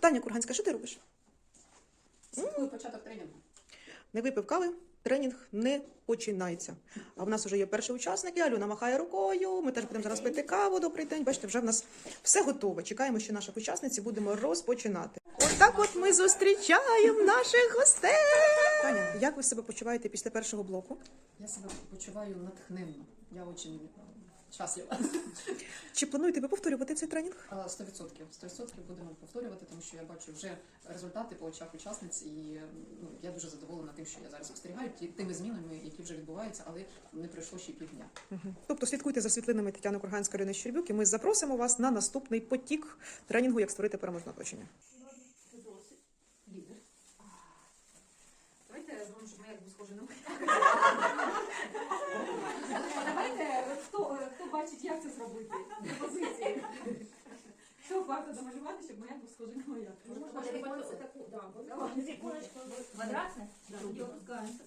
Таня Курганська, що ти робиш? Слідкую початок тренінгу. Не випив кави, тренінг не починається. А в нас вже є перші учасники. Альона махає рукою. Ми теж будемо зараз пити каву. Добрий день. Бачите, вже в нас все готове. Чекаємо ще наших учасниць і будемо розпочинати. Отак от ми зустрічаємо наших гостей. Таня, як ви себе почуваєте після першого блоку? Я себе почуваю натхненно. Я дуже щаслива. Чи плануєте ви повторювати цей тренінг? А, 100%. 100% будемо повторювати, тому що я бачу вже результати по очах учасниць, і ну, я дуже задоволена тим, що я зараз спостерігаю, ті- тими змінами, які вже відбуваються, але не пройшло ще півдня. Тобто слідкуйте за світлинами Тетяни Курганської Ірини Щербюк, і ми запросимо вас на наступний потік тренінгу, як створити переможне оточення. Лідер. Давайте зробимо, щоб ми як був схожі на бачить, як це зробити? Пропозиції. Що варто домалювати, щоб моя був схожий на моя? Квадратне? Да, опускаемся.